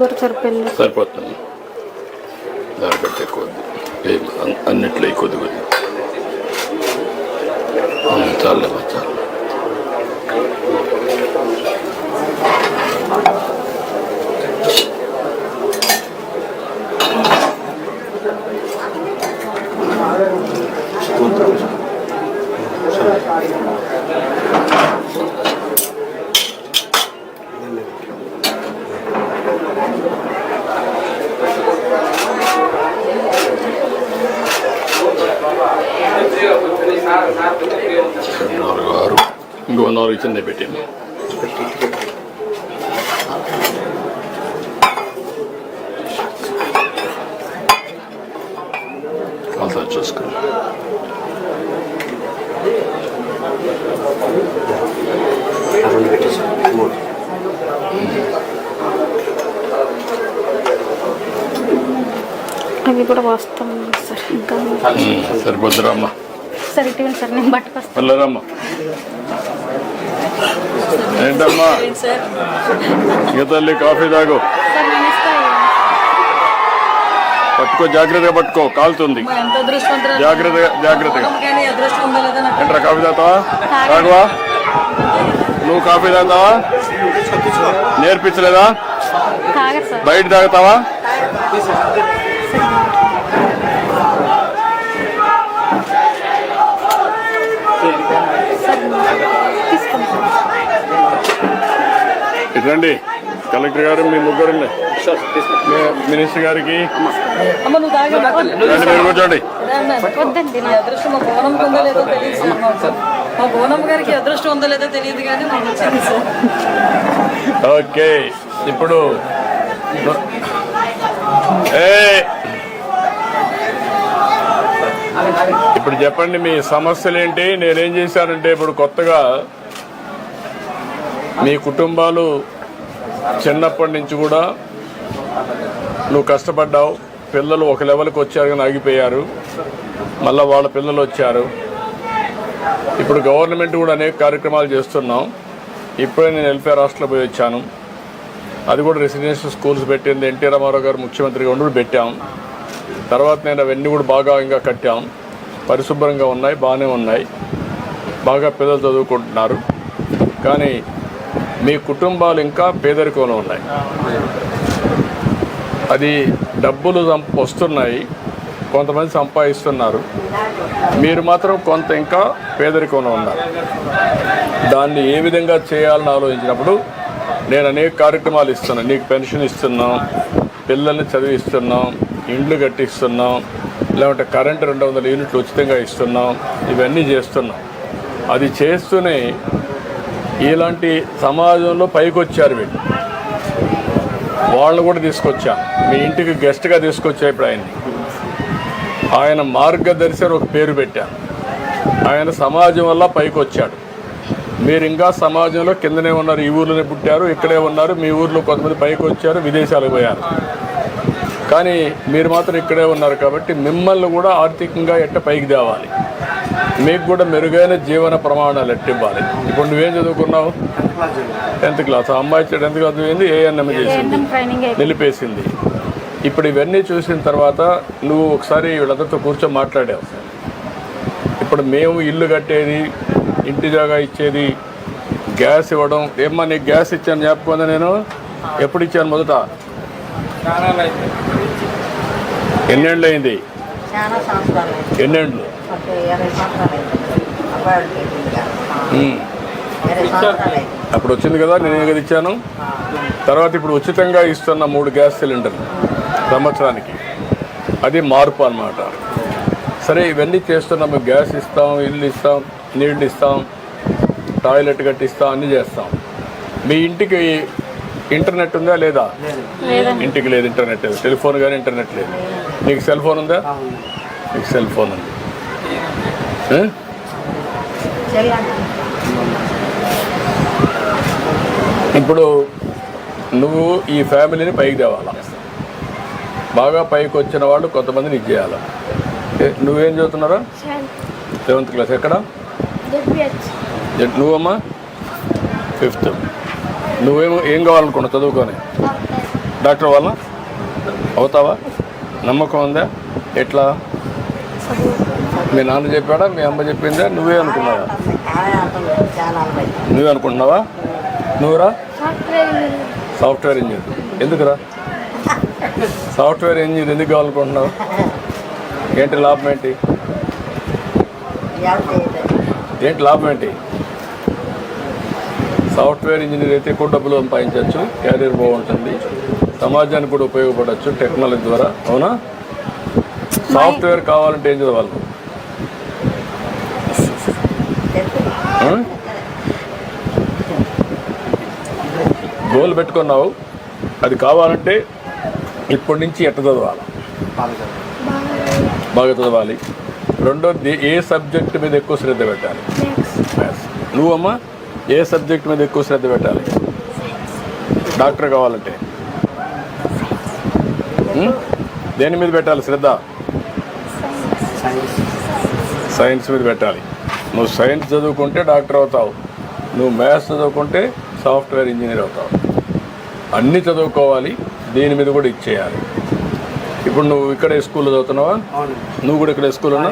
నలుగురు సరిపోయింది. సరిపోతుంది. దానికంటే కొద్ది అన్నిట్లో కొద్దిగా కొద్ది అంతా చూసుకుని రెండు పెట్టేసి మూడు అవి కూడా వస్తాం సార్. ఇంకా సరిపోద్దురా అమ్మా సార్ ఇటీవల సార్ నేను పట్టుకొస్తాను ఏంటమ్మా? ఇక తల్లి కాఫీ తాగు. పట్టుకో జాగ్రత్తగా పట్టుకో కాలుతుంది. జాగ్రత్తగా జాగ్రత్తగా. ఏంట్రా కాఫీ తాగుతావా? తాగువా? నువ్వు కాఫీ తాగుతావా? నేర్పించలేదా. బయట తాగుతావా సార్ తీసుకోండి సార్ ఇట్రండి కలెక్టర్ గారు మీ ముగ్గురు మినిస్టర్ గారికి అమ్మ నువ్వు తాగే రండి మీరు కూర్చోండి వద్దండి నా నా అదృష్టం మా బోనం ఉందో లేదో తెలియదు సార్ మాకు. మా బోనం గారికి అదృష్టం ఉందో లేదో తెలియదు కానీ మాకు వచ్చింది సార్. ఓకే ఇప్పుడు ఏ ఇప్పుడు చెప్పండి మీ సమస్యలు ఏంటి? నేనేం చేశానంటే ఇప్పుడు కొత్తగా నీ కుటుంబాలు చిన్నప్పటి నుంచి కూడా నువ్వు కష్టపడ్డావు. పిల్లలు ఒక లెవెల్కి వచ్చారు కానీ ఆగిపోయారు. మళ్ళీ వాళ్ళ పిల్లలు వచ్చారు. ఇప్పుడు గవర్నమెంట్ కూడా అనేక కార్యక్రమాలు చేస్తున్నాం. ఇప్పుడే నేను వెల్ఫేర్ రాష్ట్రంలో పోయి వచ్చాను. అది కూడా రెసిడెన్షియల్ స్కూల్స్ పెట్టింది ఎన్టీ రామారావు గారు ముఖ్యమంత్రిగా ఉండి పెట్టాం. తర్వాత నేను అవన్నీ కూడా బాగా ఇంకా కట్టాం. పరిశుభ్రంగా ఉన్నాయి బాగానే ఉన్నాయి. బాగా పిల్లలు చదువుకుంటున్నారు. కానీ మీ కుటుంబాలు ఇంకా పేదరికంలో ఉన్నాయి. అది డబ్బులు వస్తున్నాయి. కొంతమంది సంపాదిస్తున్నారు. మీరు మాత్రం కొంత ఇంకా పేదరికంలో ఉన్నారు. దాన్ని ఏ విధంగా చేయాలని ఆలోచించినప్పుడు నేను అనేక కార్యక్రమాలు ఇస్తున్నాను. నీకు పెన్షన్ ఇస్తున్నాం పిల్లల్ని చదివిస్తున్నాం ఇండ్లు కట్టిస్తున్నాం లేకుంటే కరెంటు రెండు వందల యూనిట్లు ఉచితంగా ఇస్తున్నాం ఇవన్నీ చేస్తున్నాం. అది చేస్తూనే ఇలాంటి సమాజంలో పైకి వచ్చారు వీళ్ళు. వాళ్ళని కూడా తీసుకొచ్చా. మీ ఇంటికి గెస్ట్గా తీసుకొచ్చా ఇప్పుడు ఆయన్ని. ఆయన మార్గదర్శి ఒక పేరు పెట్టాను ఆయన సమాజం వల్ల పైకి వచ్చాడు మీరు ఇంకా సమాజంలో కిందనే ఉన్నారు ఈ ఊర్లోనే పుట్టారు ఇక్కడే ఉన్నారు మీ ఊర్లో కొంతమంది పైకి వచ్చారు విదేశాలకు పోయారు. కానీ మీరు మాత్రం ఇక్కడే ఉన్నారు కాబట్టి మిమ్మల్ని కూడా ఆర్థికంగా ఎట్ట పైకి తేవాలి? మీకు కూడా మెరుగైన జీవన ప్రమాణాలు ఎట్టివ్వాలి? ఇప్పుడు నువ్వేం చదువుకున్నావు? Tenth class. ఆ అమ్మాయి టెన్త్ క్లాస్ చదివింది ఏఎన్ఎం చేసింది. నిలిపేసింది. ఇప్పుడు ఇవన్నీ చూసిన తర్వాత నువ్వు ఒకసారి వీళ్ళందరితో కూర్చొని మాట్లాడావు. ఇప్పుడు మేము ఇల్లు కట్టేది ఇంటి జాగా ఇచ్చేది గ్యాస్ ఇవ్వడం. ఏమ్మా నీకు గ్యాస్ ఇచ్చాను జ్ఞాపకం నేను? ఎప్పుడు ఇచ్చాను మొదట? ఎన్నేళ్ళు అయింది? చాలా సంవత్సరాలు. ఎన్నేళ్ళు ఒక ఇరవై సంవత్సరాలు అయింది. అప్పుడు వచ్చింది కదా నేను కదా ఇచ్చాను? తర్వాత ఇప్పుడు ఉచితంగా ఇస్తున్న మూడు గ్యాస్ సిలిండర్లు సంవత్సరానికి. అది మార్పు అన్నమాట. సరే ఇవన్నీ చేస్తున్నాము గ్యాస్ ఇస్తాం ఇల్లు ఇస్తాం నీళ్ళు ఇస్తాం టాయిలెట్ కట్టిస్తాం అన్నీ చేస్తాం. మీ ఇంటికి ఇంటర్నెట్ ఉందా లేదా? ఇంటికి లేదు ఇంటర్నెట్. లేదు టెలిఫోన్ కానీ ఇంటర్నెట్ లేదు. నీకు సెల్ ఫోన్ ఉందా? నీకు సెల్ ఫోన్ ఉంది. ఇప్పుడు నువ్వు ఈ ఫ్యామిలీని పైకి తేవాలా? బాగా పైకి వచ్చిన వాళ్ళు కొంతమందిని ఇది చేయాలా? నువ్వేం చదువుతున్నారా? సెవెంత్. క్లాస్ ఎక్కడ? నువ్వమ్మా? ఫిఫ్త్. నువ్వేమో ఏం కావాలనుకున్నావు చదువుకొని. డాక్టర్ వల్ల అవుతావా? నమ్మకం ఉందా? ఎట్లా? మీ నాన్న చెప్పాడా? మీ అమ్మ చెప్పిందా? నువ్వే అనుకున్నావా? నువ్వే అనుకుంటున్నావా? నువ్వురా? Software engineer. ఎందుకురా? సాఫ్ట్వేర్ ఇంజనీర్ ఎందుకు కావాలనుకుంటున్నావు? ఏంటి లాభం ఏంటి? ఏంటి లాభం ఏంటి? సాఫ్ట్వేర్ ఇంజనీర్ అయితే ఎక్కువ డబ్బులు సంపాదించవచ్చు క్యారియర్ బాగుంటుంది. సమాజానికి కూడా ఉపయోగపడవచ్చు టెక్నాలజీ ద్వారా. అవునా? సాఫ్ట్వేర్ కావాలంటే ఏం చదవాలి? గోల్ పెట్టుకున్నావు. అది కావాలంటే ఇప్పటి నుంచి ఎట్ట చదవాలి? బాగా చదవాలి. రెండోది ఏ సబ్జెక్ట్ మీద ఎక్కువ శ్రద్ధ పెట్టాలి? నువ్వమ్మా? ఏ సబ్జెక్ట్ మీద ఎక్కువ శ్రద్ధ పెట్టాలి? డాక్టర్ కావాలంటే? దేని మీద పెట్టాలి శ్రద్ధ? సైన్స్ మీద పెట్టాలి. నువ్వు సైన్స్ చదువుకుంటే డాక్టర్ అవుతావు. నువ్వు మ్యాథ్స్ చదువుకుంటే సాఫ్ట్వేర్ ఇంజనీర్ అవుతావు. అన్నీ చదువుకోవాలి దీని మీద కూడా ఇచ్చేయాలి. ఇప్పుడు నువ్వు ఇక్కడే స్కూల్లో చదువుతున్నావా? నువ్వు కూడా ఇక్కడ స్కూల్ ఉన్నా?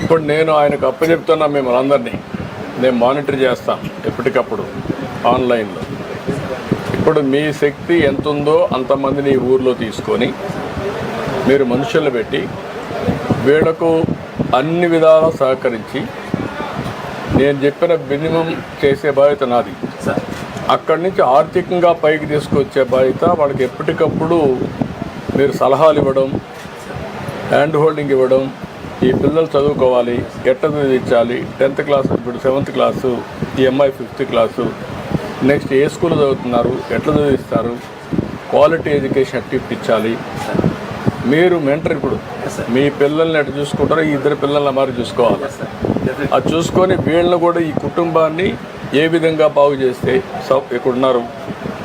ఇప్పుడు నేను ఆయనకు అప్పచెప్తున్నా మిమ్మల్ని అందరినీ. నేను మానిటర్ చేస్తాను ఎప్పటికప్పుడు ఆన్లైన్లో. ఇప్పుడు మీ శక్తి ఎంత ఉందో అంతమందిని ఊర్లో తీసుకొని మీరు మనుషులు పెట్టి వీళ్ళకు అన్ని విధాలా సహకరించి నేను చెప్పిన మినిమం చేసే బాధ్యత నాది. అక్కడి నుంచి ఆర్థికంగా పైకి తీసుకొచ్చే బాధ్యత వాళ్ళకి ఎప్పటికప్పుడు మీరు సలహాలు ఇవ్వడం హ్యాండ్ హోల్డింగ్ ఇవ్వడం ఈ పిల్లలు చదువుకోవాలి ఎట్ట చదివించాలి టెన్త్ క్లాస్ ఇప్పుడు సెవెంత్ క్లాసు ఈ అమ్మాయి ఫిఫ్త్ క్లాసు. నెక్స్ట్ ఏ స్కూల్ చదువుతున్నారు ఎట్లా చదివిస్తారు క్వాలిటీ ఎడ్యుకేషన్ ఎట్లా ఇప్పించాలి మీరు మెంటర్ ఇప్పుడు. మీ పిల్లల్ని ఎట్లా చూసుకుంటారో ఈ ఇద్దరు పిల్లల్ని మరి చూసుకోవాలి. అది చూసుకొని వీళ్ళని కూడా ఈ కుటుంబాన్ని ఏ విధంగా బాగు చేస్తే స- ఇక్కడ ఉన్నారు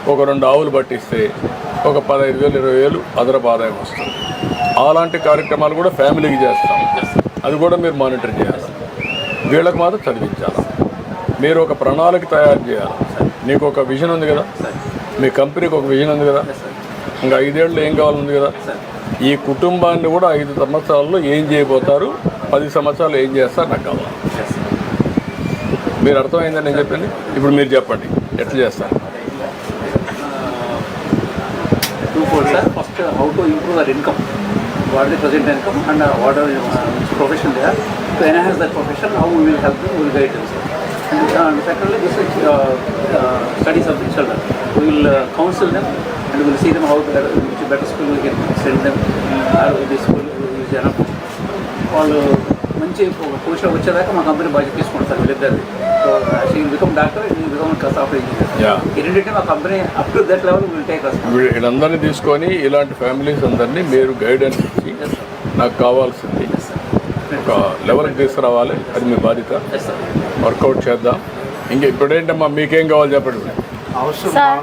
ఒక రెండు ఆవులు పట్టిస్తే ఒక పదహైదు వేలు ఇరవై వేలు అదనపు ఆదాయం వస్తుంది. అలాంటి కార్యక్రమాలు కూడా ఫ్యామిలీకి చేస్తాం. అది కూడా మీరు మానిటర్ చేయాలి. వీళ్ళకి మాత్రం చదివించాలి. మీరు ఒక ప్రణాళిక తయారు చేయాలి. నీకు ఒక విజన్ ఉంది కదా? మీ కంపెనీకి ఒక విజన్ ఉంది కదా? ఇంకా ఐదేళ్ళు ఏం కావాలని కదా? ఈ కుటుంబాన్ని కూడా ఐదు సంవత్సరాల్లో ఏం చేయబోతారు? పది సంవత్సరాలు ఏం చేస్తారు నాకు కావాలి. మీరు అర్థమైందని నేను చెప్పింది? ఇప్పుడు మీరు చెప్పండి. ఎట్లా చేస్తారు? Two four sir first how to improve our income hardly present income and uh, what are uh, profession there. To enhance that profession, how we will help them, we will guide them. And, uh, secondly, this is uh, uh, studies of the children. We will uh, counsel them and we will see them how better, which better school we can send them or this school is enough. All uh, మంచి position వచ్చేదాకా మా company బాధ్యత తీసుకుంటారు sir వీళ్ళిద్దరిది. So she become doctor become software engineer yeah. ఈ రెండింటిని మా company up to that level will take us we- వీళ్ళందరినీ తీసుకొని ఇలాంటి ఫ్యామిలీస్ అందరినీ మీరు గైడెన్స్ ఇచ్చి నాకు కావాల్సింది. ఒక లెవెల్కి తీసుకురావాలి. అది మీ బాధ్యత. ఎస్ సార్ వర్కౌట్ చేద్దాం. ఇంకా ఇప్పుడేంటమ్మా మీకేం కావాలి చెప్పండి. సార్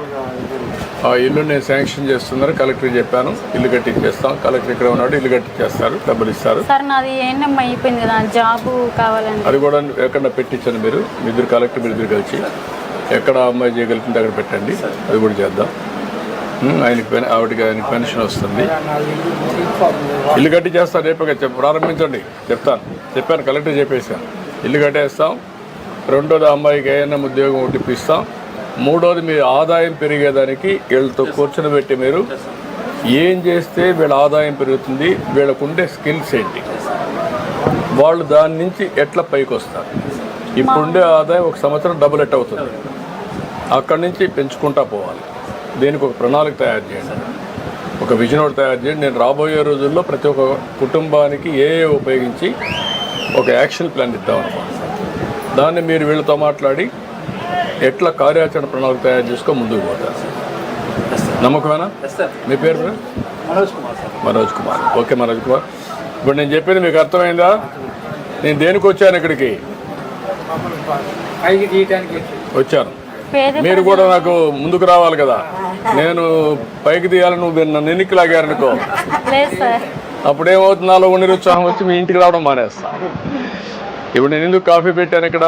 ఆ ఇల్లు నేను శాంక్షన్ చేస్తున్నారు. కలెక్టర్ చెప్పాను. ఇల్లు కట్టించేస్తాం. కలెక్టర్ ఇక్కడ ఉన్నాడు. ఇల్లు కట్టించేస్తారు. డబ్బులు ఇస్తారు. సార్ నాది ఏంటమ్మా అయిపోయింది కదా. జాబ్ కావాలండి అది కూడా ఎక్కడ పెట్టించాను మీరు? మీ ఇద్దరు కలెక్టర్ మీరు ఇద్దరు కలిసి. ఎక్కడ అమ్మాయి చేయగలుగుతుంటే అక్కడ పెట్టండి. అది కూడా చేద్దాం. ఆయనకి పెన్ ఆవిడకి ఆయనకి పెన్షన్ వస్తుంది. ఇల్లు కట్టి చేస్తాను రేపే చెప్ప. ప్రారంభించండి. చెప్తాను. చెప్పాను. కలెక్టర్ చెప్పేసాను ఇల్లు కట్టేస్తాం. రెండోది అమ్మాయికి ఏదైనా ఉద్యోగం ఒకటి ఇప్పిస్తాం మూడోది మీ ఆదాయం పెరిగేదానికి వీళ్ళతో కూర్చొని పెట్టి మీరు ఏం చేస్తే వీళ్ళ ఆదాయం పెరుగుతుంది వీళ్ళకుండే స్కిల్స్ ఏంటి? వాళ్ళు దాని నుంచి ఎట్లా పైకి వస్తారు ఇప్పుడుండే ఆదాయం ఒక సంవత్సరం డబుల్ ఎట్ అవుతుంది. అక్కడి నుంచి పెంచుకుంటా పోవాలి. దీనికి ఒక ప్రణాళిక తయారు చేయండి. ఒక విజన్ ఒకటి తయారు చేయండి. నేను రాబోయే రోజుల్లో ప్రతి ఒక్క కుటుంబానికి ఏ ఏ ఉపయోగించి ఒక యాక్షన్ ప్లాన్ ఇద్దాం దాన్ని మీరు వీళ్ళతో మాట్లాడి ఎట్లా కార్యాచరణ ప్రణాళిక తయారు చేసుకో ముందుకు పోతారు నమ్మకమేనా? మీ పేరు? మనోజ్ కుమార్ సార్ మనోజ్ కుమార్. ఓకే మనోజ్ కుమార్. ఇప్పుడు నేను చెప్పింది మీకు అర్థమైందా? నేను దేనికి వచ్చాను ఇక్కడికి? వచ్చాను. మీరు కూడా నాకు ముందుకు రావాలి కదా. నేను పైకి తీయాలని నువ్వు నన్ను ఎన్నికి లాగారనుకో అప్పుడేమవుతుంది నాలో ఉండి ఉత్సాహం వచ్చి మీ ఇంటికి రావడం మానేస్తా. ఇప్పుడు నేను ఎందుకు కాఫీ పెట్టాను ఇక్కడ?